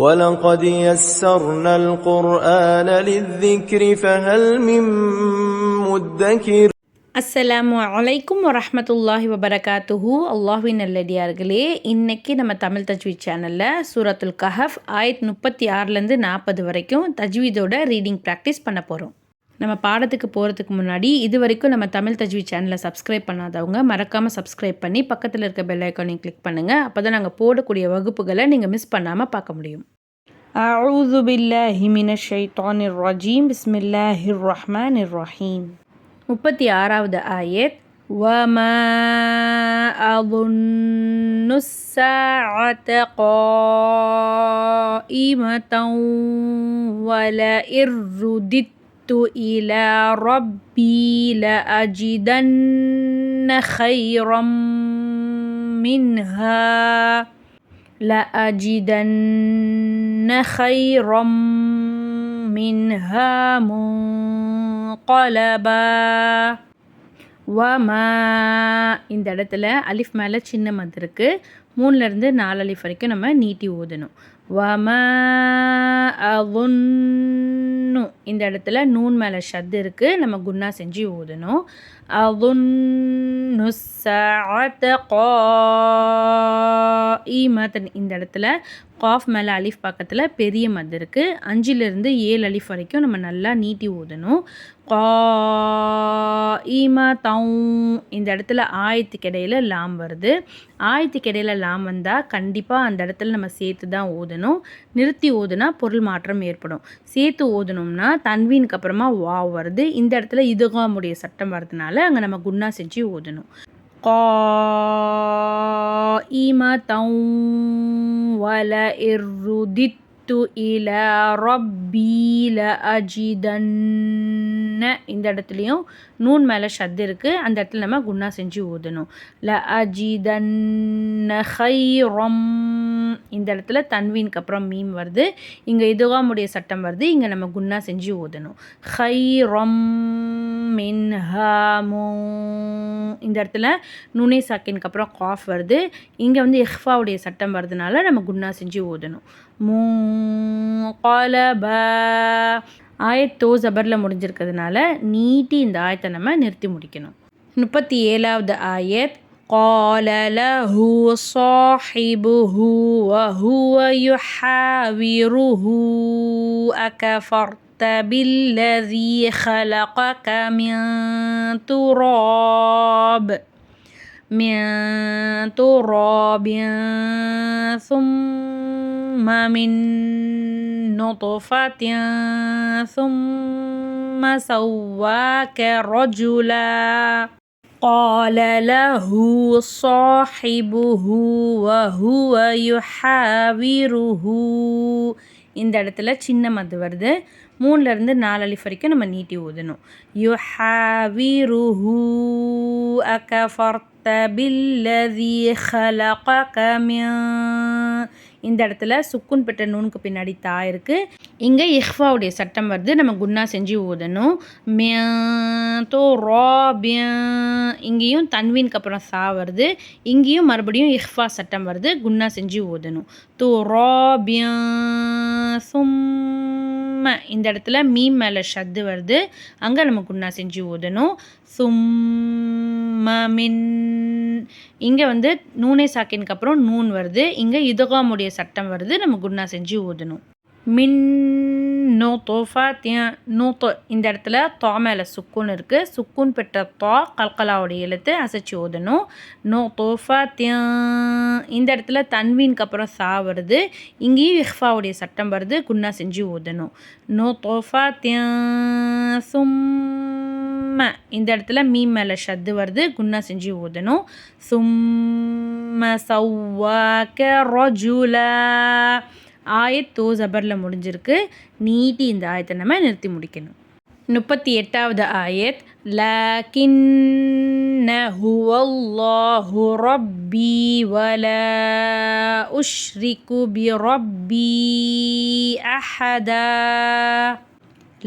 ولقد يسرنا القرآن للذكر فهل من مدكر அஸ்ஸலாமு அலைக்கும் வரஹ்மத்துல்லாஹி வபரகாத்துஹு அல்லாஹ்வின் நல்லடியார்களே இன்னைக்கு நம்ம தமிழ் தஜ்வீத் சேனலில் சூரத்துல் கஹஃப் ஆயத் முப்பத்தி ஆறுலேருந்து நாற்பது வரைக்கும் தஜ்வீதோட ரீடிங் ப்ராக்டிஸ் பண்ண போகிறோம் நம்ம பாடத்துக்கு போகிறதுக்கு முன்னாடி இது வரைக்கும் நம்ம தமிழ் தஜ்வீத் சேனலை சப்ஸ்கிரைப் பண்ணாதவங்க மறக்காமல் சப்ஸ்கிரைப் பண்ணி பக்கத்தில் இருக்க பெல் ஐக்கானையும் கிளிக் பண்ணுங்கள் அப்போ தான் நாங்கள் போடக்கூடிய வகுப்புகளை நீங்கள் மிஸ் பண்ணாமல் பார்க்க முடியும் أعوذ بالله من الشيطان الرجيم بسم الله الرحمن الرحيم முப்பத்தி ஆறாவது ஆயத் وما أظن الساعة قائمة ولئن رددت إلى ربي لأجدن خيرا منها لأجدن خيرا منها منقلبا வமா இந்த இடத்துல அலிஃப் மேலே சின்ன மத் இருக்குது மூணுலேருந்து நாலு அலிஃப் வரைக்கும் நம்ம நீட்டி ஓதணும் வம அவுன்னு இந்த இடத்துல நூன் மேலே ஷத்து இருக்குது நம்ம குன்னா செஞ்சு ஊதணும். அவுன்னு சஅத காஇமத்தன் இந்த இடத்துல காஃப் மேலே அலிஃப் பக்கத்தில் பெரிய மது இருக்குது அஞ்சுலேருந்து ஏழு அலிஃப் வரைக்கும் நம்ம நல்லா நீட்டி ஊதணும். கா ஈமா தவு இந்த இடத்துல ஆயத்துக்கு இடையில லாம் வருது. ஆயத்துக்கு இடையில லாம் வந்தால் கண்டிப்பாக அந்த இடத்துல நம்ம சேர்த்து தான் ஓதணும் நிறுத்தி ஓதுனா பொருள் மாற்றம் ஏற்படும். சேர்த்து ஓதணும்னா தன்வீனுக்கு அப்புறமா வா வருது. இந்த இடத்துல இதுகாமுடைய சட்டம் வரதுனால அங்கே நம்ம குன்னா செஞ்சு ஓதணும் قائمة ولئن رددت إلى ربي لأجدن இந்த இடத்துலையும் நூன் மேலே ஷத் இருக்குது அந்த இடத்துல நம்ம குன்னா செஞ்சு ஓதணும் ல அஜிதன்ன ஹைரம் இந்த இடத்துல தன்வீனுக்கு அப்புறம் மீம் வருது. இங்கே இதுவாமுடைய சட்டம் வருது. இங்கே நம்ம குன்னா செஞ்சு ஓதணும். ஹைரம் மின்ஹாமோ இந்த இடத்துல நுனே சாக்கினுக்கு அப்புறம் காஃப் வருது. இங்கே வந்து எஹ்ஃபாவுடைய சட்டம் வருதுனால நம்ம குன்னா செஞ்சு ஓதணும். மூ. ப. ஆயத் தோ ஜபரில் முடிஞ்சிருக்கிறதுனால நீட்டி இந்த ஆயத்தை நம்ம நிறுத்தி முடிக்கணும். முப்பத்தி ஏழாவது ஆயத். قال له صاحبه وهو يحاوره أكفرت بالذي خلقك من تراب من تراب ثم من نطفة ثم سواك رجلا. قال له صاحبه وهو يحاوره இந்த இடத்துல சின்ன மது வருது மூணுலேருந்து நாலு அலிஃப் வரைக்கும் நம்ம நீட்டி ஊதணும் யு ஹாவிருஹூ அகஃபர்த்த பில்லதி ஹலக இந்த இடத்துல சுக்குன் பெற்ற நூனுக்கு பின்னாடி தா இருக்குது இங்கே இஹ்ஃபாவுடைய சட்டம் வருது. நம்ம குன்னா செஞ்சு ஓதணும் தோ ரா இங்கேயும் தன்வீனுக்கு அப்புறம் சா வருது. இங்கேயும் மறுபடியும் இஹ்ஃபா சட்டம் வருது. குன்னா செஞ்சு ஊதணும். தோ ரா சும்ம. இந்த இடத்துல மீம் மேலே ஷத்து வருது. அங்கே நம்ம குன்னா செஞ்சு ஊதணும். சும்ம மின் இங்கே வந்து நூனே சாக்கினுக்கு அப்புறம் நூன் வருது. இங்கே இதகாமுடைய சட்டம் வருது. நம்ம குன்னா செஞ்சு ஊதணும். மின் நோ தோஃபா தியா நோ தோ இந்த இடத்துல தா மேலே சுக்குன் இருக்குது சுக்குன் பெற்ற தா கல்கலாவுடைய எழுத்து அசைச்சு ஓதணும் நோ தோஃபா தியா. இந்த இடத்துல தன்வீனுக்கு அப்புறம் சா வருது. இங்கேயும் இஹ்ஃபாவுடைய சட்டம் வருது. குன்னா செஞ்சு ஓதணும் நோ தோஃபா தியா. சும்ம இந்த இடத்துல மீம் மேலே ஷத்து வருது குன்னா செஞ்சு ஓதணும் சும்ம சவ்வாக்க ரஜுலா ஆயத் தோ ஜபரில் முடிஞ்சிருக்கு நீட்டி இந்த ஆயத்தை நம்ம நிறுத்தி முடிக்கணும் முப்பத்தி எட்டாவது ஆயத் لكن هو الله ربي ولا أشرك بربي أحدا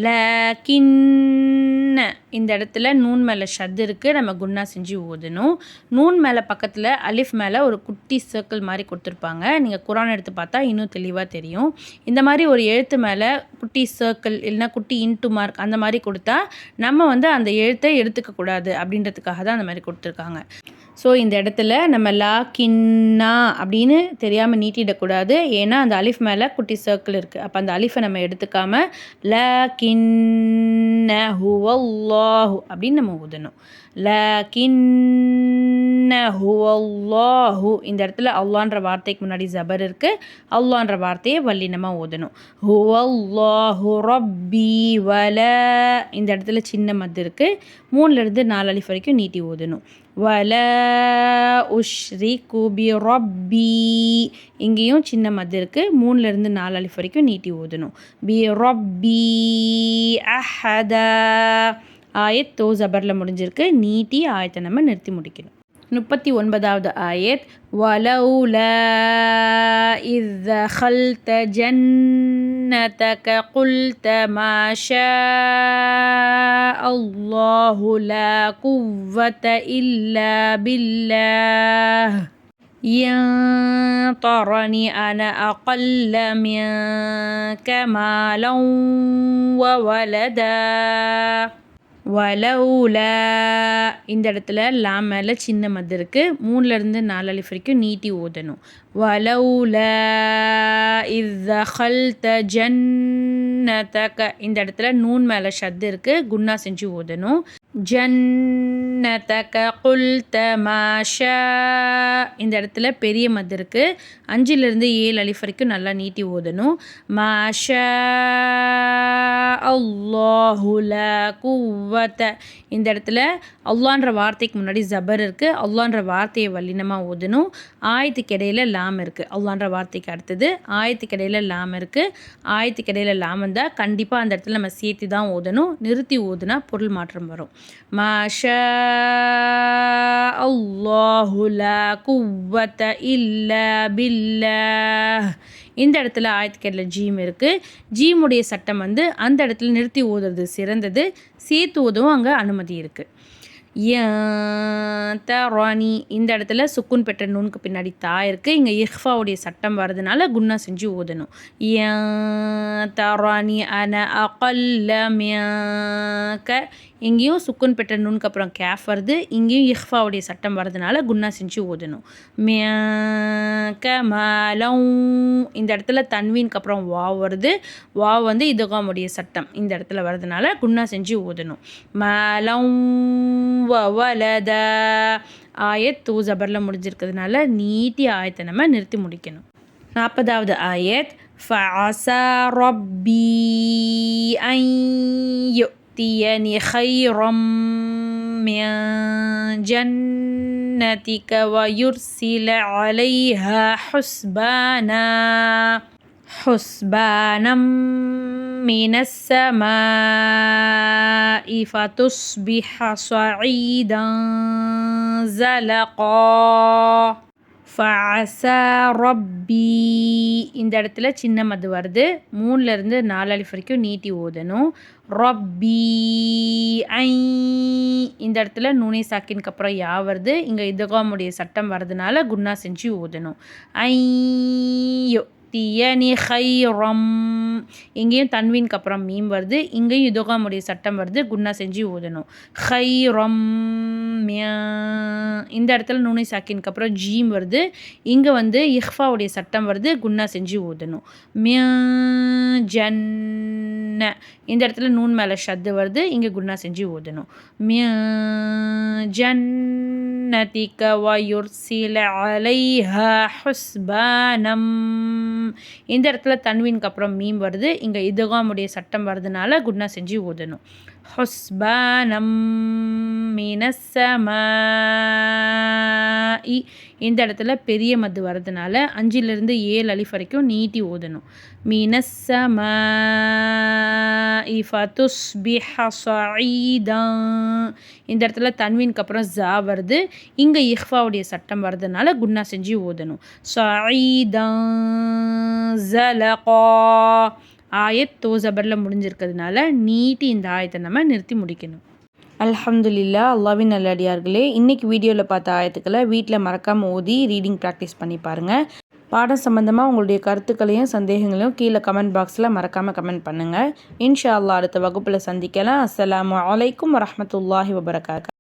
லகின்ன இந்த இடத்துல நூன் மேலே ஷத் இருக்குது நம்ம குன்னா செஞ்சு ஓதணும் நூன் மேலே பக்கத்தில் அலிஃப் மேலே ஒரு குட்டி சர்க்கிள் மாதிரி கொடுத்துருப்பாங்க. நீங்கள் குரான் எடுத்து பார்த்தா இன்னும் தெளிவாக தெரியும். இந்த மாதிரி ஒரு எழுத்து மேலே குட்டி சர்க்கிள் இல்லைனா குட்டி இன்ட்டு மார்க் அந்த மாதிரி கொடுத்தா நம்ம வந்து அந்த எழுத்தை எடுத்துக்கக்கூடாது அப்படின்றதுக்காக தான் அந்த மாதிரி கொடுத்துருக்காங்க. ஸோ இந்த இடத்துல நம்ம லா கின்னா அப்படின்னு தெரியாமல் நீட்டிடக்கூடாது. ஏன்னா அந்த அலிஃப் மேலே குட்டி சர்க்கிள் இருக்குது அப்போ அந்த அலிஃபை நம்ம எடுத்துக்காமல் ல கி ஹுவல்லாஹு அப்படின்னு நம்ம ஊதணும் ல இந்த இடத்துல அல்லான்ற வார்த்தைக்கு முன்னாடி ஜபர் இருக்குது அல்லான்ற வார்த்தையை வல்லினமாக ஊதணும் ஹுவல்லாஹு ரப்பி வல இந்த இடத்துல சின்ன மது இருக்குது மூணுலேருந்து நாலு அலிஃப் வரைக்கும் நீட்டி ஊதணும் வல உஷ்ரி குபி ரொப்பி இங்கேயும் சின்ன மது இருக்குது மூணுலேருந்து நாலு அலிஃப் வரைக்கும் நீட்டி ஊதணும். பி ரொப்பி அஹதா. ஆயத் தோ ஜபரில் முடிஞ்சிருக்கு. நீட்டி ஆயத்தை நம்ம நிறுத்தி முடிக்கணும். முப்பத்தி ஒன்பதாவது ஆயத் வலவுல இத ஹல்த ஜன் جنتك قلت ما شاء الله لا قوة إلا بالله. ينطرني أنا أقل منك مالا وولدا. வலவுல. இந்த இடத்துல லா மேலே சின்ன மது இருக்குது மூணுலேருந்து நாலு அலிஃப் வரைக்கும் நீட்டி ஓதணும். வலவுல. இத ஜன்னதக இந்த இடத்துல நூன் மேலே ஷத்து இருக்குது குன்னா செஞ்சு ஓதணும். ஜன்னதக குல்த மாஷா. இந்த இடத்துல பெரிய மது இருக்குது அஞ்சுலேருந்து ஏழு அலிஃப் வரைக்கும் நல்லா நீட்டி ஓதணும். மாஷா. அல்லாஹுல குவத்த இந்த இடத்துல அல்லான்ற வார்த்தைக்கு முன்னாடி ஜபர் இருக்குது அல்லான்ற வார்த்தையை வல்லினமாக ஓதணும். ஆயத்துக்கு இடையில லாம் இருக்குது அல்லான்ற வார்த்தைக்கு அடுத்தது ஆயத்துக்கு இடையில லாம் இருக்குது ஆயத்துக்கு இடையில லாம் வந்தால் கண்டிப்பாக அந்த இடத்துல நம்ம சேர்த்து தான் ஓதணும். நிறுத்தி ஓதுனா பொருள் மாற்றம் வரும். மாஷா لا قوة إلا பில்ல இந்த இடத்துல ஆயத்துக்கேரில் ஜீம் இருக்குது ஜீமுடைய சட்டம் வந்து அந்த இடத்துல நிறுத்தி ஓதுறது சிறந்தது. சேர்த்து ஓதவும் அங்கே அனுமதி இருக்குது ராணி இந்த இடத்துல சுக்குன் பெற்ற நூனுக்கு பின்னாடி தா இருக்குது இங்கே இஹ்ஃபாவுடைய சட்டம் வர்றதுனால குன்னா செஞ்சு ஓதணும். ராணி அன அகல்ல இங்கேயும் சுக்குன் பெற்ற நூனுக்கு அப்புறம் கேஃப் வருது. இங்கேயும் இஹ்ஃபாவுடைய சட்டம் வர்றதுனால குன்னா செஞ்சு ஓதணும் மேலவும் இந்த இடத்துல தன்வீனுக்கு அப்புறம் வா வருது. வா வந்து இதுகாமுடைய சட்டம் இந்த இடத்துல வர்றதுனால குன்னா செஞ்சு ஓதணும் மலம். வலத ஆயத் தூ ஜபரில் முடிஞ்சிருக்கிறதுனால நீட்டி ஆயத்தை நம்ம நிறுத்தி முடிக்கணும். நாற்பதாவது ஆயத். ஃபஆசா ரப்பி ஐயோ يؤتيني خيرا من جنتك ويرسل عليها حسبانا حسبانا من السماء فتصبح صعيدا زلقا. ஃபஅசா ரப்பி. இந்த இடத்துல சின்ன மது வருது. மூணுலேருந்து நாலு அலிஃப் வரைக்கும் நீட்டி ஓதணும். ரப்பி. ஐ. இந்த இடத்துல நூனே சாக்கினுக்கு அப்புறம் யா வருது. இங்கே இதுகாமுடைய சட்டம் வர்றதுனால குன்னா செஞ்சு ஓதணும். ஐயோ. தியனி ஹைரம். இங்கேயும் தன்வீனுக்கு அப்புறம் மீம் வருது. இங்கேயும் இதுகாமுடைய சட்டம் வருது. குன்னா செஞ்சு ஊதணும். ஹைரம். இந்த இடத்துல நுனை சாக்கினுக்கு அப்புறம் ஜீம் வருது. இங்கே வந்து இஹ்ஃபாவுடைய சட்டம் வருது. குன்னா செஞ்சு ஊதணும். மிய. ஜன்ன. இந்த இடத்துல நூன் மேலே ஷத்து வருது. இங்கே குன்னா செஞ்சு ஊதணும். மிய. ஜன்னதிக வயுர்சில அலைஹ ஹுஸ்பானம். இந்த இடத்துல தன்வீனுக்கு அப்புறம் மீம் வருது. இங்கே இதுகாமுடைய சட்டம் வருதுனால குட்னா செஞ்சு ஓதணும் ஹொஸ்பானம் மினசமாயி இந்த இடத்துல பெரிய மது வர்றதுனால அஞ்சிலிருந்து ஏழு அலிஃப் வரைக்கும் நீட்டி ஓதணும். மினசமா இந்த இடத்துல தன்வீனுக்கு அப்புறம் ஜா வருது. இங்கே இஹ்ஃபாவுடைய சட்டம் வர்றதுனால குன்னா செஞ்சு ஓதணும். சஈதம் ஜலகா ஆயத் தோ ஜபரில் முடிஞ்சிருக்கிறதுனால நீட்டி இந்த ஆயத்தை நம்ம நிறுத்தி முடிக்கணும். அல்ஹம்துலில்லா அல்லாவின் நல்லடியார்களே இன்றைக்கி வீடியோவில் பார்த்த ஆயத்துக்களை வீட்டில் மறக்காமல் ஓதி ரீடிங் ப்ராக்டிஸ் பண்ணி பாருங்கள் பாடம் சம்மந்தமாக உங்களுடைய கருத்துக்களையும் சந்தேகங்களையும் கீழே கமெண்ட் பாக்ஸில் மறக்காமல் கமெண்ட் பண்ணுங்கள் இன்ஷா அல்லா அடுத்த வகுப்பில் சந்திக்கலாம். அஸ்லாம் வலைக்கம் வரமத்துல்லாஹி வபரகாத்.